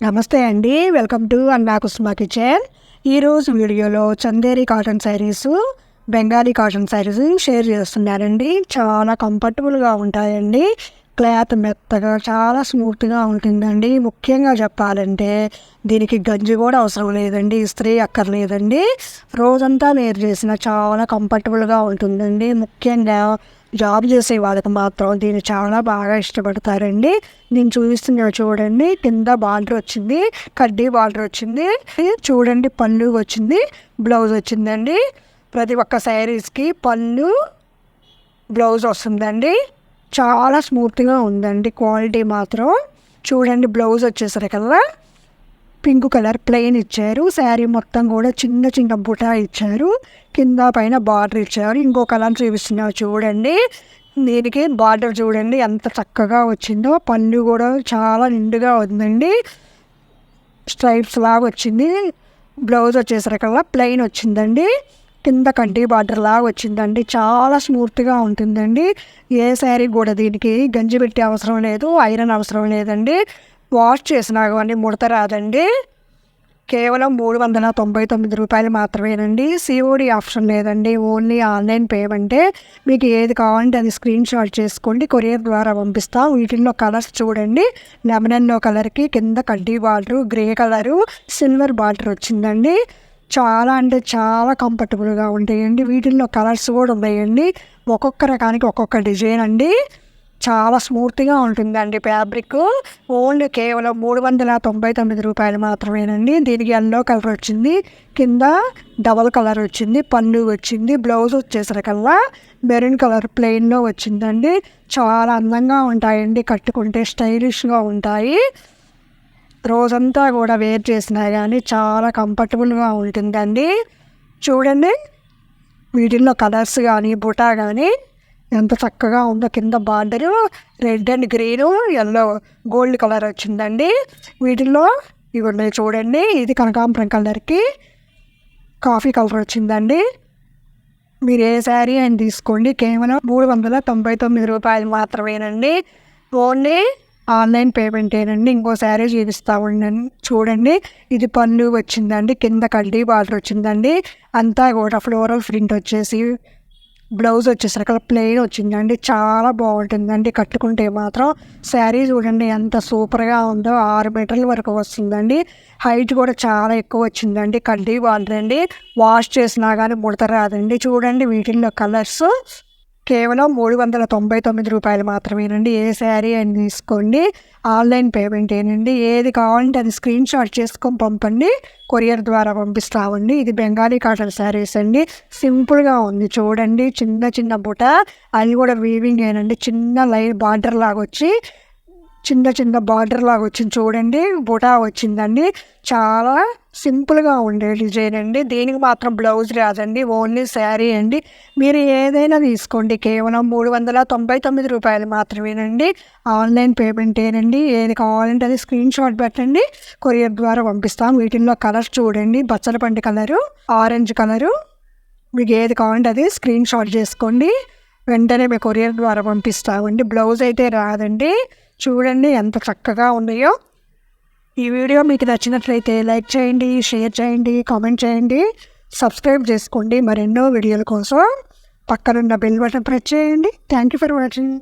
నమస్తే అండి. Welcome to అన్నా కుస్మా కిచెన్. ఈరోజు వీడియోలో Chanderi cotton saris Bengali cotton saris share చేస్తున్నారండి చాలా కంఫర్టబుల్గా ఉంటాయండి. క్లాత్ మెత్తగా చాలా స్మూత్గా ఉంటుందండి. ముఖ్యంగా చెప్పాలంటే దీనికి గంజి కూడా అవసరం లేదండి. ఇస్త్రీ అక్కర్లేదండి. రోజంతా వేరు చేసిన చాలా కంఫర్టబుల్గా ఉంటుందండి. ముఖ్యంగా జాబ్ చేసే వాళ్ళకి మాత్రం దీన్ని చాలా బాగా ఇష్టపడతారండి. నేను చూపిస్తున్నా చూడండి కింద బార్డర్ వచ్చింది కడ్డీ బార్డర్ వచ్చింది చూడండి పళ్ళు వచ్చింది బ్లౌజ్ వచ్చిందండి. ప్రతి ఒక్క శారీస్కి పళ్ళు బ్లౌజ్ వస్తుందండి. చాలా స్మూత్గా ఉందండి క్వాలిటీ మాత్రం. చూడండి బ్లౌజ్ వచ్చేసరికి కదా. పింక్ కలర్ ప్లెయిన్ ఇచ్చారు. శారీ మొత్తం కూడా చిన్న చిన్న బుటా ఇచ్చారు. కింద పైన బార్డర్ ఇచ్చారు. ఇంకో కలర్ చూపిస్తున్నారు చూడండి. దీనికి బార్డర్ చూడండి ఎంత చక్కగా వచ్చిందో. పళ్ళు కూడా చాలా నిండుగా ఉందండి. స్ట్రైప్స్ లాగా వచ్చింది. బ్లౌజ్ వచ్చేసరికల్లా ప్లెయిన్ వచ్చిందండి. కింద కంటి బార్డర్ లాగా వచ్చిందండి. చాలా స్మూత్గా ఉంటుందండి. ఏ శారీ కూడా దీనికి గంజి పెట్టే అవసరం లేదు ఐరన్ అవసరం లేదండి. వాష్ చేసినా కానీ ముడత రాదండి. కేవలం మూడు వందల తొంభై తొమ్మిది రూపాయలు మాత్రమేనండి. సిఓడి ఆప్షన్ లేదండి. ఓన్లీ ఆన్లైన్ పేమెంటే మీకు ఏది కావాలంటే అది స్క్రీన్ షాట్ చేసుకోండి. కొరియర్ ద్వారా పంపిస్తాం. వీటిల్లో కలర్స్ చూడండి. లెమన్ కలర్కి కింద కడ్డీ border grey colour silver border వచ్చిందండి. చాలా అంటే చాలా కంఫర్టబుల్గా ఉంటాయండి. వీటిల్లో కలర్స్ కూడా ఉన్నాయండి. ఒక్కొక్క రకానికి ఒక్కొక్క డిజైన్ అండి. చాలా స్మూత్గా ఉంటుందండి ఫ్యాబ్రిక్ ఓన్లీ కేవలం మూడు వందల తొంభై తొమ్మిది రూపాయలు మాత్రమేనండి. దీనికి ఎల్లో కలర్ వచ్చింది కింద డబల్ కలర్ వచ్చింది పన్ను వచ్చింది బ్లౌజ్ వచ్చేసరికల్లా మెరూన్ కలర్ ప్లెయిన్లో వచ్చిందండి. చాలా అందంగా ఉంటాయండి కట్టుకుంటే స్టైలిష్గా ఉంటాయి. రోజంతా కూడా వేర్ చేసినా కానీ చాలా కంఫర్టబుల్గా ఉంటుందండి. చూడండి వీటిల్లో కలర్స్ కానీ బుటా కానీ ఎంత చక్కగా ఉందో కింద border red and green yellow gold colour వచ్చిందండి. వీటిల్లో ఇవి చూడండి. ఇది కనకాంబరం కలర్కి కాఫీ కలర్ వచ్చిందండి. మీరు ఏ శారీ అని తీసుకోండి. కేవలం మూడు వందల తొంభై తొమ్మిది రూపాయలు మాత్రమేనండి. ఓన్లీ ఆన్లైన్ పేమెంటేనండి ఇంకో శారీ చూపిస్తా ఉండండి. చూడండి. ఇది పళ్ళు వచ్చిందండి. కింద కడ్డీ బార్డర్ వచ్చిందండి. అంతా కూడా ఫ్లోరల్ ప్రింట్ వచ్చేసి బ్లౌజ్ వచ్చేసరికి ప్లెయిన్ వచ్చిందండి చాలా బాగుంటుందండి కట్టుకుంటే మాత్రం శారీ చూడండి ఎంత సూపర్గా ఉందో. ఆరు మీటర్ల వరకు వస్తుందండి. హైట్ కూడా చాలా ఎక్కువ వచ్చిందండి. కడ్డీ బాగుందండి వాష్ చేసినా కానీ ముడత రాదండి. చూడండి వీటిల్లో కలర్స్ కేవలం మూడు వందల తొంభై తొమ్మిది రూపాయలు మాత్రమేనండి ఏ శారీ అని తీసుకోండి. ఆన్లైన్ పేమెంట్ ఏనండి. ఏది కావాలంటే అది స్క్రీన్ షాట్ చేసుకొని పంపండి. కొరియర్ ద్వారా పంపిస్తామండి. ఇది బెంగాలీ కాటన్ శారీస్ అండి. సింపుల్గా ఉంది. చూడండి. చిన్న చిన్న బుట. అది కూడా వీవింగ్ ఏనండి. చిన్న లైన్ బార్డర్ లాగా వచ్చి చిన్న చిన్న బార్డర్ లాగా వచ్చింది చూడండి. బుటా వచ్చిందండి. చాలా సింపుల్గా ఉండే డిజైన్ అండి. దీనికి మాత్రం బ్లౌజ్ రాదండి. ఓన్లీ శారీ అండి. మీరు ఏదైనా తీసుకోండి. కేవలం మూడు వందల తొంభై తొమ్మిది రూపాయలు మాత్రమేనండి. ఆన్లైన్ పేమెంట్ ఏనండి. ఏది కావాలంటే అది స్క్రీన్ షాట్ పెట్టండి. కొరియర్ ద్వారా పంపిస్తాం. వీటిల్లో కలర్స్ చూడండి. బచ్చల పండు కలరు ఆరెంజ్ కలరు. మీకు ఏది కావాలంటే అది స్క్రీన్ షాట్ చేసుకోండి. వెంటనే మీ కొరియర్ ద్వారా పంపిస్తామండి. బ్లౌజ్ అయితే రాదండి. చూడండి ఎంత చక్కగా ఉన్నాయో. ఈ వీడియో మీకు నచ్చినట్లయితే లైక్ చేయండి షేర్ చేయండి కామెంట్ చేయండి. సబ్స్క్రైబ్ చేసుకోండి మరెన్నో వీడియోల కోసం. పక్కనున్న బెల్ బటన్ ప్రెస్ చేయండి. Thank you for watching.